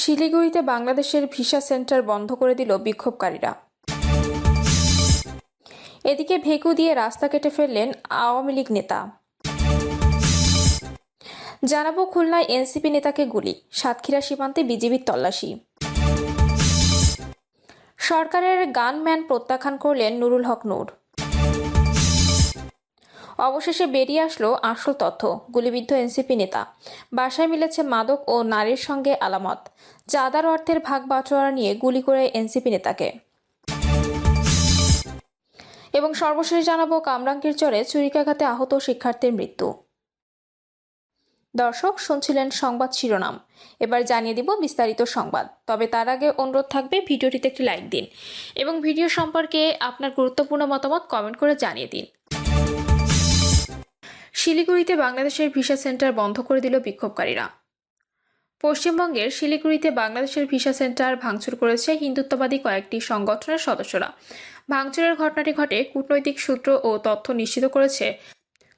শিলিগুড়িতে বাংলাদেশের visa centre বন্ধ করে দিল বিক্ষোভকারীরা। এদিকে ভেকু দিয়ে রাস্তা কেটে ফেললেন আওয়ামী লীগ নেতা। জানাব খুলনায় এনসিপি নেতাকে গুলি, সাতক্ষীরা সীমান্তে বিজিবির তল্লাশি। সরকারের গানম্যান প্রত্যাখ্যান করলেন নুরুল হক নূর। অবশেষে বেরিয়ে আসলো আসল তথ্য, গুলিবিদ্ধ এনসিপি নেতা। বাসায় মিলেছে মাদক ও নারীর সঙ্গে আলামত। চাঁদার অর্থের ভাগ বাটোয়ারা নিয়ে গুলি করে এনসিপি নেতাকে। এবং সর্বশেষ জানাব কামরাঙ্গীর চরে চুরিকাঘাতে আহত শিক্ষার্থীর মৃত্যু। দর্শক, শুনছিলেন সংবাদ শিরোনাম। এবার জানিয়ে দিব বিস্তারিত সংবাদ। তবে তার আগে অনুরোধ থাকবে, ভিডিওটিতে একটি লাইক দিন এবং ভিডিও সম্পর্কে আপনার গুরুত্বপূর্ণ মতামত কমেন্ট করে জানিয়ে দিন। শিলিগুড়িতে বাংলাদেশের ভিসা সেন্টার বন্ধ করে দিল বিক্ষোভকারীরা। পশ্চিমবঙ্গের শিলিগুড়িতে বাংলাদেশের ভিসা সেন্টার ভাঙচুর করেছে হিন্দুত্ববাদী কয়েকটি সংগঠনের সদস্যরা। ভাঙচুরের ঘটনাটি ঘটে কূটনৈতিক সূত্র ও তথ্য নিশ্চিত করেছে।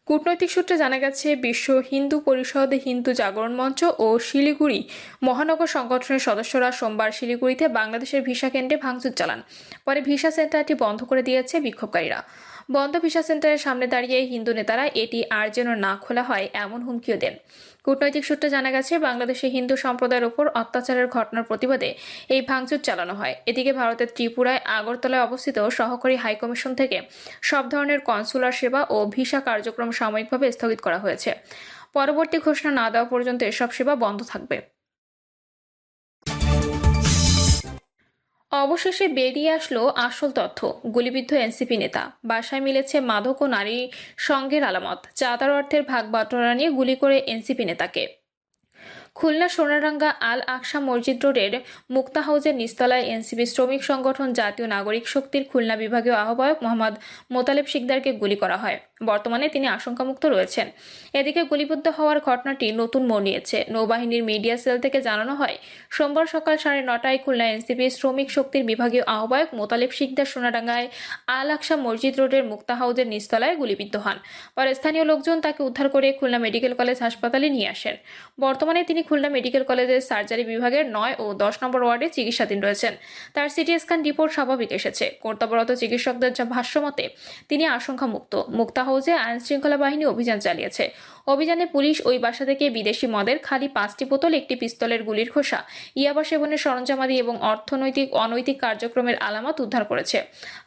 কূটনৈতিক সূত্রে জানা গেছে, বিশ্ব হিন্দু পরিষদ, হিন্দু জাগরণ মঞ্চ ও শিলিগুড়ি মহানগর সংগঠনের সদস্যরা সোমবার শিলিগুড়িতে বাংলাদেশের ভিসা কেন্দ্রে ভাঙচুর চালান। পরে ভিসা সেন্টারটি বন্ধ করে দিয়েছে বিক্ষোভকারীরা। বন্ধ ভিসা সেন্টারের সামনে দাঁড়িয়ে হিন্দু নেতারা এটি আর যেন না খোলা হয় এমন হুমকিও দেন। কূটনৈতিক সূত্রে জানা গেছে, বাংলাদেশে হিন্দু সম্প্রদায়ের ওপর অত্যাচারের ঘটনার প্রতিবাদে এই ভাঙচুর চালানো হয়। এদিকে ভারতের ত্রিপুরায় আগরতলায় অবস্থিত সহকারী হাইকমিশন থেকে সব ধরনের কনসুলার সেবা ও ভিসা কার্যক্রম সাময়িকভাবে স্থগিত করা হয়েছে। পরবর্তী ঘোষণা না দেওয়া পর্যন্ত এসব সেবা বন্ধ থাকবে। অবশেষে বেরিয়ে আসলো আসল তথ্য। গুলিবিদ্ধ এনসিপি নেতা। বাসায় মিলেছে মাদক ও নারী সঙ্গের আলামত। চাঁদার অর্থের ভাগ বাটোয়ারা নিয়ে গুলি করে এনসিপি নেতাকে। খুলনা সোনারাঙ্গা আল আকসা মসজিদ রোডের মুক্তা হাউজের নিস্তলায় এনসিপি শ্রমিক সংগঠন জাতীয় নাগরিক শক্তির খুলনা বিভাগীয় আহ্বায়ক মোহাম্মদ মোতালেব শিকদারকে গুলি করা হয়। বর্তমানে তিনি আশঙ্কামুক্ত রয়েছেন। এদিকে গুলিবিদ্ধ হওয়ার ঘটনাটি নতুন মোড় নিয়েছে। নৌবাহিনীর মিডিয়া সেল থেকে জানানো হয়, সোমবার সকাল সাড়ে নটায় খুলনা এনসিপি শ্রমিক শক্তির বিভাগীয় আহ্বায়ক মোতালেব শিকদার সোনাডাঙ্গায় আল আকসা মসজিদ রোডের মুক্তা হাউজের নিস্তলায় গুলিবিদ্ধ হন। পরে স্থানীয় লোকজন তাকে উদ্ধার করে খুলনা মেডিকেল কলেজ হাসপাতালে নিয়ে আসেন। বর্তমানে তিনি খুলনা মেডিকেল কলেজের সার্জারি বিভাগের নয় ও দশ নম্বর ওয়ার্ডে চিকিৎসাধীন রয়েছেন। তার সিটি স্ক্যান রিপোর্ট স্বাভাবিক এসেছে। কর্তব্যরত চিকিৎসকদের ভাষ্যমতে, তিনি আশঙ্কামুক্ত। মুক্তা হাউসে আইনশৃঙ্খলা বাহিনী অভিযান চালিয়েছে। অভিযানে পুলিশ ওই বাসা থেকে বিদেশি মদের খালি পাঁচটি বোতল, একটি পিস্তলের গুলির খোসা, ইয়াবা সেবনের সরঞ্জামাদি এবং অর্থনৈতিক অনৈতিক কার্যক্রমের আলামত উদ্ধার করেছে।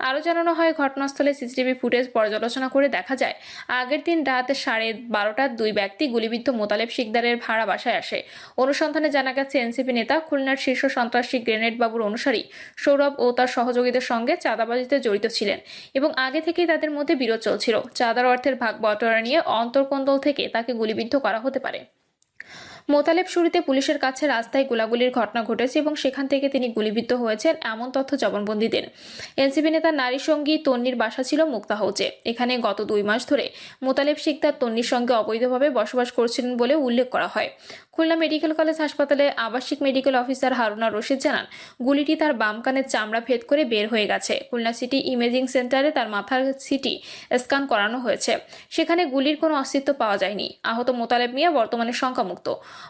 আরও জানানো হয়, ঘটনাস্থলে সিসিটিভি ফুটেজ পর্যালোচনা করে দেখা যায়, আগের দিন রাত সাড়ে বারোটার দুই ব্যক্তি গুলিবিদ্ধ মোতালেব শিকদারের ভাড়া বাসায় আসে। অনুসন্ধানে জানা গেছে, এনসিপি নেতা খুলনার শীর্ষ সন্ত্রাসী গ্রেনেড বাবুর অনুসারী সৌরভ ও তার সহযোগীদের সঙ্গে চাঁদাবাজিতে জড়িত ছিলেন এবং আগে থেকেই তাদের মধ্যে বিরোধ চলছিল। চাঁদার অর্থের ভাগ বটোয়ারা নিয়ে অন্তর্কন্দল থেকে তাকে গুলিবিদ্ধ করা হতে পারে। মোতালেব শুরুতে পুলিশের কাছে রাস্তায় গোলাগুলির ঘটনা ঘটেছে এবং সেখান থেকে তিনি গুলিবিদ্ধ হয়েছেন এমন তথ্য জবানবন্দি দেন এনসিপি নেতা নারী সঙ্গী তন্নির বাসা ছিল মুক্তা হাউজে এখানে গত দুই মাস ধরে মোতালেব শিকদার তন্নির সঙ্গে অবৈধভাবে বসবাস করছিলেন বলে উল্লেখ করা হয়। খুলনা মেডিকেল কলেজ হাসপাতালে আবাসিক মেডিকেল অফিসার হারুনা রশিদ জানান, গুলিটি তার বাম কানের চামড়া ভেদ করে বের হয়ে গেছে। খুলনা সিটি ইমেজিং সেন্টারে তার মাথার সিটি স্ক্যান করানো হয়েছে। সেখানে গুলির কোনো অস্তিত্ব পাওয়া যায়নি। আহত মোতালেব মিয়া বর্তমানে শঙ্কামুক্ত।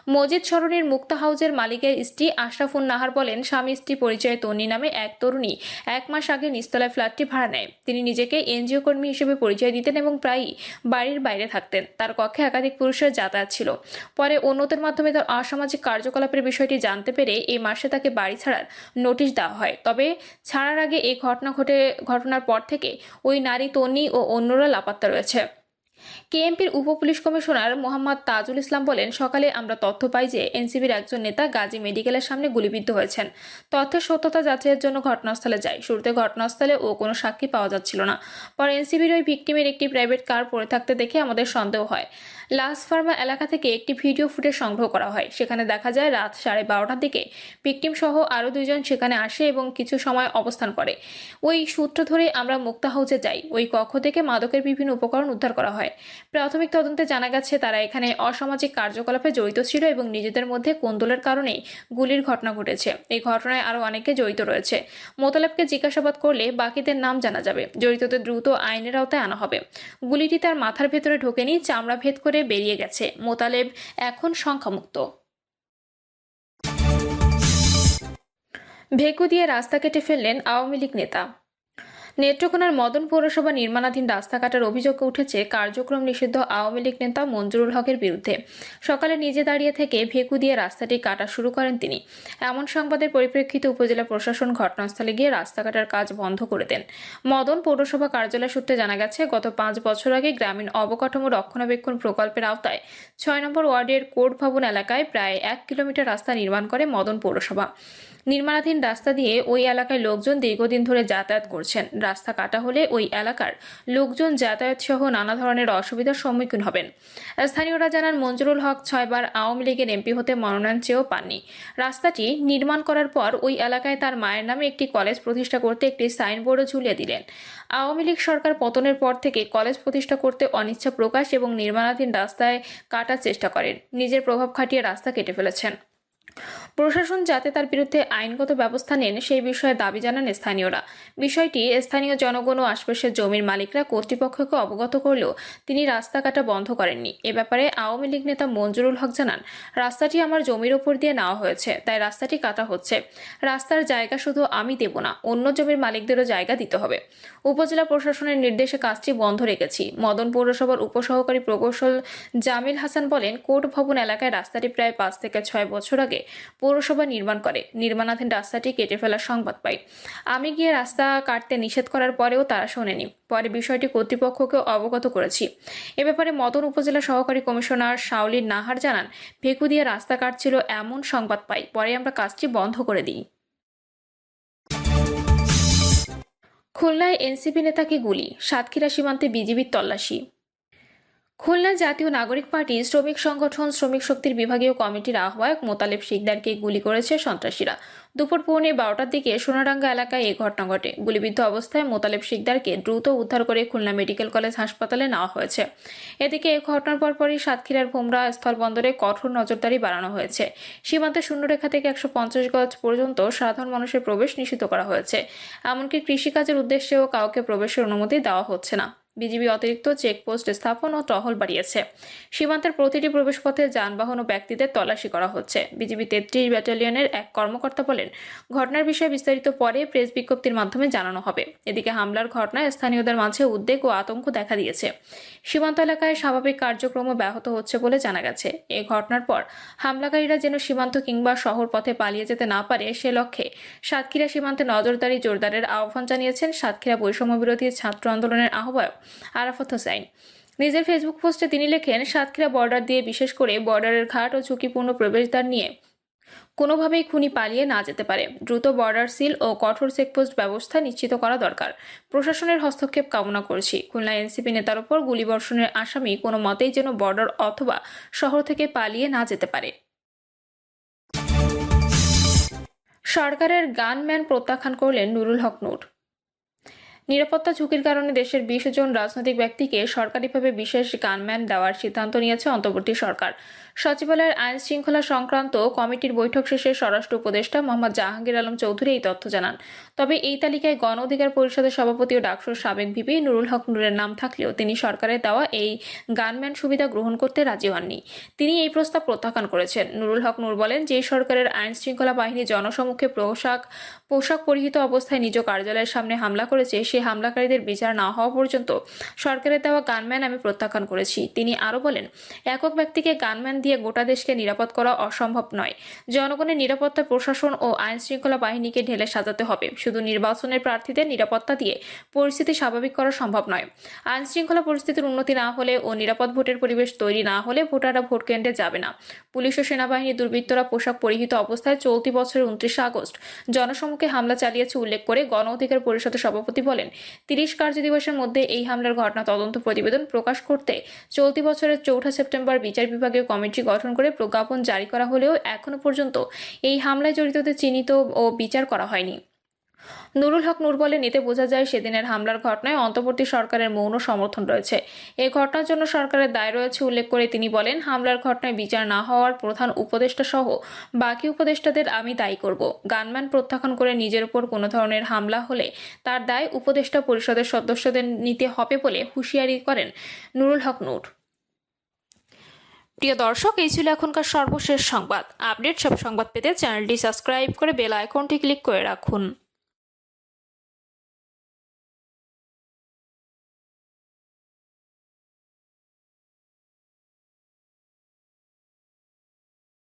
মজিদ সরণির মুক্তা হাউজের মালিকের স্ত্রী আশরাফুন নাহার বলেন, স্বামী স্ত্রী পরিচয়ে তন্নি নামে এক তরুণী এক মাস আগে নিস্তলায় ফ্ল্যাটটি ভাড়া নেয়। তিনি নিজেকে এনজিও কর্মী হিসেবে পরিচয় দিতেন এবং প্রায়ই বাড়ির বাইরে থাকতেন। তার কক্ষে একাধিক পুরুষের যাতায়াত ছিল। পরে অন্যদের মাধ্যমে তার অসামাজিক কার্যকলাপের বিষয়টি জানতে পেরে এই মাসে তাকে বাড়ি ছাড়ার নোটিশ দেওয়া হয়। তবে ছাড়ার আগে এই ঘটনা ঘটে, ঘটনার পর থেকে ওই নারী তন্নি ও অন্যরা লাপাত্তা রয়েছে। কেএমপির উপ পুলিশ কমিশনার মোহাম্মদ তাজুল ইসলাম বলেন, সকালে আমরা তথ্য পাই যে এনসিবির একজন নেতা গাজী মেডিকেলের সামনে গুলিবিদ্ধ হয়েছেন। তথ্যের সত্যতা যাচাইয়ের জন্য ঘটনাস্থলে যায়। শুরুতে ঘটনাস্থলে ও কোনো সাক্ষী পাওয়া যাচ্ছিল না। পরে এনসিবির ওই ভিকটিমের একটি প্রাইভেট কার পড়ে থাকতে দেখে আমাদের সন্দেহ হয়। লাস ফার্মা এলাকা থেকে একটি ভিডিও ফুটেজ সংগ্রহ করা হয়। সেখানে দেখা যায় রাত সাড়ে বারোটার দিকে ভিকটিম সহ আরও দুইজন সেখানে আসে এবং কিছু সময় অবস্থান করে। ওই সূত্র ধরে আমরা মুক্তা হাউসে যাই। ওই কক্ষ থেকে মাদকের বিভিন্ন উপকরণ উদ্ধার করা হয়। প্রাথমিক তদন্তে জানা গেছে, তারা এখানে অসামাজিক কার্যকলাপে জড়িত ছিল এবং নিজেদের মধ্যে কোন্দলের কারণেই গুলির ঘটনা ঘটেছে। এই ঘটনায় আরও অনেকে জড়িত রয়েছে। মোতালেবকে জিজ্ঞাসাবাদ করলে বাকিদের নাম জানা যাবে। জড়িতদের দ্রুত আইনের আওতায় আনা হবে। গুলিটি তার মাথার ভেতরে ঢোকেনি, চামড়া ভেদ করে করে বেরিয়ে গেছে। মোতালেব এখন সংখ্যামুক্ত ভেকু দিয়ে রাস্তা কেটে ফেললেন আওয়ামী লীগ নেতা। নেত্রকোনার মদন পৌরসভা নির্মাণাধীন রাস্তা কাটার অভিযোগ উঠেছে কার্যক্রম নিষিদ্ধ আওয়ামী লীগ নেতা মঞ্জুরুল হকের বিরুদ্ধে। সকালে নিজে দাঁড়িয়ে থেকে ভেকু দিয়ে রাস্তাটি কাটা শুরু করেন তিনি। এমন সংবাদের পরিপ্রেক্ষিতে উপজেলা প্রশাসন ঘটনাস্থলে গিয়ে রাস্তা কাটার কাজ বন্ধ করে দেন। মদন পৌরসভা কার্যালয় সূত্রে জানা গেছে, গত পাঁচ বছর আগে গ্রামীণ অবকাঠামো রক্ষণাবেক্ষণ প্রকল্পের আওতায় ছয় নম্বর ওয়ার্ডের কোর্ট ভবন এলাকায় প্রায় এক কিলোমিটার রাস্তা নির্মাণ করে মদন পৌরসভা। নির্মাণাধীন রাস্তা দিয়ে ওই এলাকায় লোকজন দীর্ঘদিন ধরে যাতায়াত করছেন। রাস্তা কাটা হলে ওই এলাকার লোকজন যাতায়াত সহ নানা ধরনের অসুবিধার সম্মুখীন হবেন। স্থানীয়রা জানান, মঞ্জুরুল হক ছয়বার আওয়ামী লীগের এমপি হতে মনোনয়ন চেয়েও পাননি। রাস্তাটি নির্মাণ করার পর ওই এলাকায় তার মায়ের নামে একটি কলেজ প্রতিষ্ঠা করতে একটি সাইনবোর্ডও ঝুলিয়ে দিলেন। আওয়ামী লীগ সরকার পতনের পর থেকে কলেজ প্রতিষ্ঠা করতে অনিচ্ছা প্রকাশ এবং নির্মাণাধীন রাস্তায় কাটার চেষ্টা করেন। নিজের প্রভাব খাটিয়ে রাস্তা কেটে ফেলেছেন। প্রশাসন যাতে তার বিরুদ্ধে আইনগত ব্যবস্থা নেন, সেই বিষয়ে দাবি জানান স্থানীয়রা। বিষয়টি স্থানীয় জনগণ ও আশপাশের জমির মালিকরা কর্তৃপক্ষকে অবগত করলেও তিনি রাস্তা কাটা বন্ধ করেননি। এ ব্যাপারে আওয়ামী লীগ নেতা মঞ্জুরুল হক জানান, রাস্তাটি আমার জমির ওপর দিয়ে নেওয়া হয়েছে, তাই রাস্তাটি কাটা হচ্ছে। রাস্তার জায়গা শুধু আমি দেব না, অন্য জমির মালিকদেরও জায়গা দিতে হবে। উপজেলা প্রশাসনের নির্দেশে কাজটি বন্ধ রেখেছি। মদন পৌরসভার উপসহকারী প্রকৌশল জামিল হাসান বলেন, কোর্ট ভবন এলাকায় রাস্তাটি প্রায় পাঁচ থেকে ছয় বছর আগে পৌরসভা নির্মাণ করে। নির্মাণাধীন রাস্তাটি কেটে ফেলার সংবাদ পাই। আমি গিয়ে রাস্তা কাটতে নিষেধ করার পরেও তারা শোনেনি। পরে বিষয়টি কর্তৃপক্ষকে অবগত করেছি। এ ব্যাপারে মদন উপজেলা সহকারী কমিশনার শাওলির নাহার জানান ভেকু দিয়ে রাস্তা কাটছিল এমন সংবাদ পাই। পরে আমরা কাজটি বন্ধ করে দিই। খুলনায় এনসিপি নেতাকে গুলি। সাতক্ষীরা সীমান্তে বিজিবির তল্লাশি। খুলনা জাতীয় নাগরিক পার্টি, শ্রমিক সংগঠন, শ্রমিক শক্তির বিভাগীয় কমিটির আহ্বায়ক মোতালেব শিকদারকে গুলি করেছে সন্ত্রাসীরা। দুপুর পৌনে বারোটার দিকে সোনারাঙ্গা এলাকায় এই ঘটনা ঘটে। গুলিবিদ্ধ অবস্থায় মোতালেব শিকদারকে দ্রুত উদ্ধার করে খুলনা মেডিকেল কলেজ হাসপাতালে নেওয়া হয়েছে। এদিকে এই ঘটনার পরপরই সাতক্ষীরার ভোমরা স্থলবন্দরে কঠোর নজরদারি বাড়ানো হয়েছে। সীমান্তে শূন্যরেখা থেকে একশো পঞ্চাশ গজ পর্যন্ত সাধারণ মানুষের প্রবেশ নিষিদ্ধ করা হয়েছে। এমনকি কৃষিকাজের উদ্দেশ্যেও কাউকে প্রবেশের অনুমতি দেওয়া হচ্ছে না। বিজিবি অতিরিক্ত চেকপোস্ট স্থাপন ও টহল বাড়িয়েছে। সীমান্তের প্রতিটি প্রবেশপথে যানবাহন ও ব্যক্তিদের তল্লাশি করা হচ্ছে। বিজিবি তেত্রিশ ব্যাটালিয়নের এক কর্মকর্তা বলেন, ঘটনার বিষয়ে বিস্তারিত পরে প্রেস বিজ্ঞপ্তির মাধ্যমে জানানো হবে। এদিকে হামলার ঘটনায় স্থানীয়দের মাঝে উদ্বেগ ও আতঙ্ক দেখা দিয়েছে। সীমান্ত এলাকায় স্বাভাবিক কার্যক্রম ব্যাহত হচ্ছে বলে জানা গেছে। এই ঘটনার পর হামলাকারীরা যেন সীমান্ত কিংবা শহর পথে পালিয়ে যেতে না পারে, সে লক্ষ্যে সাতক্ষীরা সীমান্তে নজরদারি জোরদারের আহ্বান জানিয়েছেন সাতক্ষীরা বৈষম্য বিরোধী ছাত্র আন্দোলনের আহ্বায়ক আরাফাত হোসাইন নিজের ফেসবুক পোস্টে তিনি লেখেন, সাতক্ষীরা বর্ডার দিয়ে বিশেষ করে বর্ডারের ঘাট ও ঝুঁকিপূর্ণ প্রবেশদ্বার নিয়ে কোনোভাবেই খুনি পালিয়ে না যেতে পারে। দ্রুত বর্ডার সিল ও কঠোর চেকপোস্ট ব্যবস্থা নিশ্চিত করা দরকার। প্রশাসনের হস্তক্ষেপ কামনা করছি। খুলনা এনসিপি নেতার ওপর গুলিবর্ষণের আসামি কোনো মতেই যেন বর্ডার অথবা শহর থেকে পালিয়ে না যেতে পারে। সরকারের গানম্যান প্রত্যাখ্যান করলেন নুরুল হক নূর নিরাপত্তা ঝুঁকির কারণে দেশের বিশ জন রাজনৈতিক ব্যক্তিকে সরকারিভাবে বিশেষ গানম্যান দেওয়ার সিদ্ধান্ত নিয়েছে অন্তর্বর্তী সরকার। সচিবালয়ের আইন শৃঙ্খলা সংক্রান্ত কমিটির বৈঠক শেষে স্বরাষ্ট্র উপদেষ্টা মোহাম্মদ জাহাঙ্গীর আলম চৌধুরী এই তথ্য জানান। তবে এই তালিকায় গণ অধিকার পরিষদের সভাপতি ও ডাকসুর সাবেক ভিপি নুরুল হক নুরের নাম থাকলেও তিনি সরকারের দেওয়া এই গানম্যান সুবিধা গ্রহণ করতে রাজি হননি। তিনি এই প্রস্তাব প্রত্যাখ্যান করেছেন। নুরুল হক নূর বলেন, যে সরকারের আইন শৃঙ্খলা বাহিনী জনসমক্ষে পোশাক পোশাক পরিহিত অবস্থায় নিজ কার্যালয়ের সামনে হামলা করেছে সেই হামলাকারীদের বিচার না হওয়া পর্যন্ত সরকারের দেওয়া গানম্যান আমি প্রত্যাখ্যান করেছি। তিনি আরও বলেন, একক ব্যক্তিকে গানম্যান দিয়ে গোটা দেশকে নিরাপদ করা অসম্ভব নয়। জনগণের নিরাপত্তা, প্রশাসন ও আইন শৃঙ্খলা বাহিনীকে ঢেলে সাজাতে হবে। শুধু নির্বাচনের প্রার্থীদের নিরাপত্তা দিয়ে পরিস্থিতি স্বাভাবিক করা সম্ভব নয়। আইন শৃঙ্খলা পরিস্থিতির উন্নতি না হলে ও নিরাপদ ভোটের পরিবেশ তৈরি না হলে ভোটাররা ভোট কেন্দ্রে যাবে না। পুলিশ ও সেনাবাহিনীর দুর্বৃত্তরা পোশাক পরিহিত অবস্থায় চলতি বছরের উনত্রিশে আগস্ট জনসমুখে হামলা চালিয়েছে উল্লেখ করে গণ অধিকার পরিষদের সভাপতি বলেন তিরিশ কার্য দিবসের মধ্যে এই হামলার ঘটনা তদন্ত প্রতিবেদন প্রকাশ করতে চলতি বছরের চৌঠা সেপ্টেম্বর বিচার বিভাগীয় কমিটি গঠন করে প্রজ্ঞাপন জারি করা হলেও এখনও পর্যন্ত এই হামলায় জড়িতদের চিহ্নিত ও বিচার করা হয়নি। নুরুল হক নূর বলেন এতে বোঝা যায় সেদিনের হামলার ঘটনায় অন্তর্বর্তী সরকারের মৌন সমর্থন রয়েছে। এই ঘটনার জন্য সরকারের দায় রয়েছে উল্লেখ করে তিনি বলেন, হামলার ঘটনায় বিচার না হওয়ার প্রধান উপদেষ্টা সহ বাকি উপদেষ্টাদের আমি দায়ী করব। গানম্যান প্রত্যাখ্যান করে নিজের উপর কোনো ধরনের হামলা হলে তার দায় উপদেষ্টা পরিষদের সদস্যদের নিতে হবে বলে হুঁশিয়ারি করেন নুরুল হক নূর। প্রিয় দর্শক, এই ছিল এখনকার সর্বশেষ সংবাদ। আপডেট সব সংবাদ পেতে চ্যানেলটি সাবস্ক্রাইব করে বেল আইকনটি ক্লিক করে রাখুন।